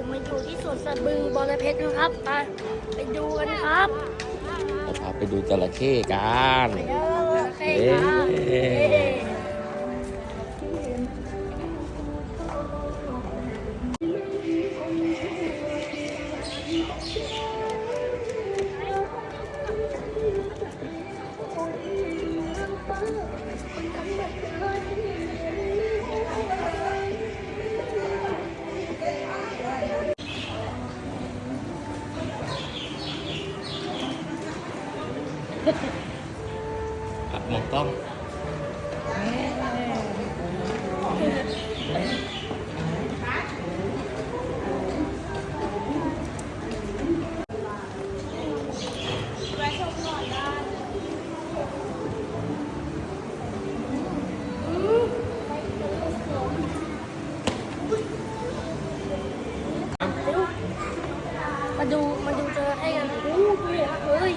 ผมมาอยู่ที่สวนสัตว์บึงบอระเพ็ดนะครับไปไปดูกันครับ เราพาไปดูจระเข้กัน ไปเลยโอ Một con. Mà dù mà dù chờ hay là cú cú này ơi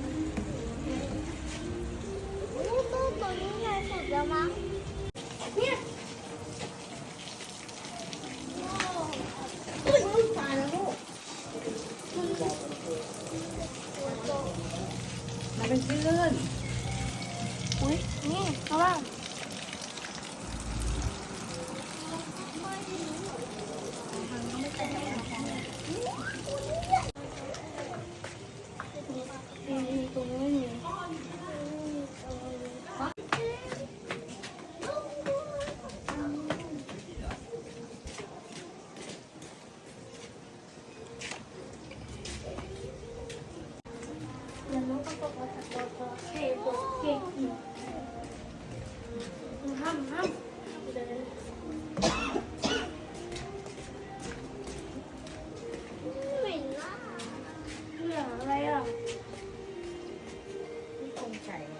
ที่กรงไก่ไง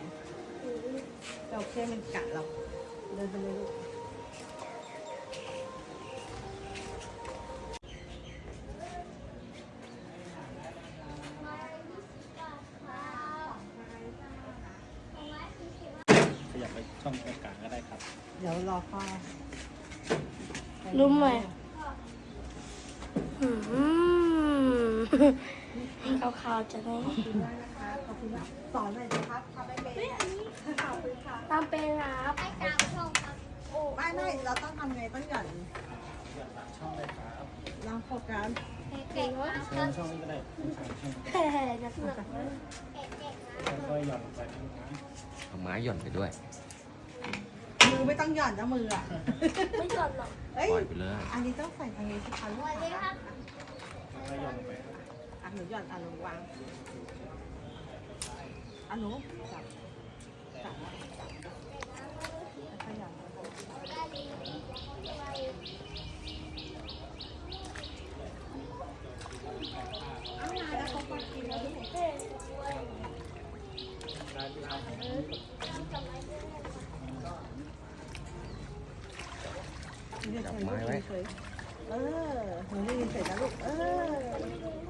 เราแค่มันกัดเราเดินไปเลยลูกขยับไปช่องตรงกลางก็ได้ครับ เดี๋ยวรอพ่อรู้ไหมอืมขาวๆจะไหม ขอบคุณมากนะคะขอบคุณมากสอนหน่อยสิครับทำไม่เป็นขอบคุณค่ะตามเป็นครับไม่ไม่เราต้องทำไงต้องหย่อนช่องได้ครับลองโฟกัสเก่งวะเชิญช่องนี้ก็ได้ช่องช่องเฮ้ยนักหนักค่อยๆหย่อนลงไปนะครับเอาไม้หย่อนไปด้วยมือไม่ต้องหย่อนนะมืออะไม่ก่อนหรอกเอ้ยปล่อยไปเลยอันนี้ต้องใส่ทางนี้สิคะลูกค้าค่อยๆหย่อนลงไปครับอะหนูหย่อนอะหนูวาง อ่ะหนูจับจับจับขยับเอามาแล้วเขาก็กินแล้วลูก จับไม้ไว้ เออหนูได้ยินเสร็จแล้วลูก เออ อ่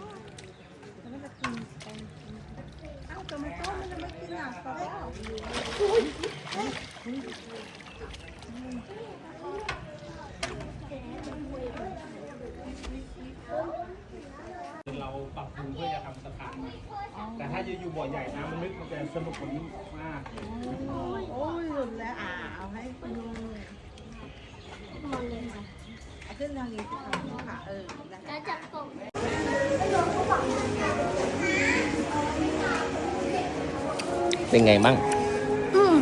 เราปรับปรุงเพื่อจะทำสะพานใหม่แต่ถ้าอยู่อยู่บ่อใหญ่น้ำมันลึกมันจะสนุกกว่านี้มาก โอ้ยหลุดแล้วอ่าเอาให้คุณลุงมันเลยค่ะเอาขึ้นทางนี้ค่ะเออ แล้วจับกบ เป็นไงมั่งอืม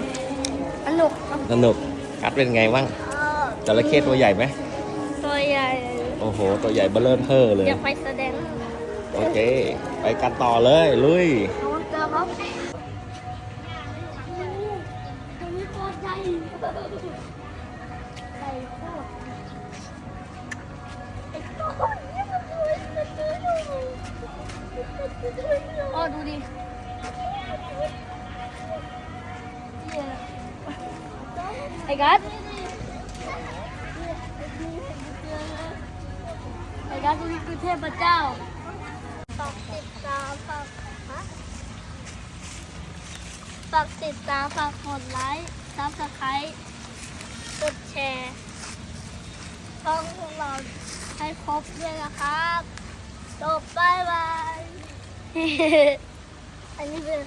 สนุกครับสนุกกัดเป็นไงมั่งเออจระเข้ตัวใหญ่ไหมตัวใหญ่ โอ้โห ตัวใหญ่เบ้อเริ่มเท่อเลยอยากไปแสดง โอเค ไปกันต่อเลย ลุยเอาเจอครับตัวนี้โคตรใหญ่ใหญ่โคตรไอ้ตัวนี้มันตัวมันตัวอยู่อ๋อดูดิ ไอ้กัสไอ้กัสตัวนี้คือเทพเจ้าฝากติดตามฝากฮะฝากติดตามฝากกดไลค์ซับสไครต์กดแชร์ช่องพวกเราให้ครบด้วยนะครับจบบายบาย อันนี้เป็น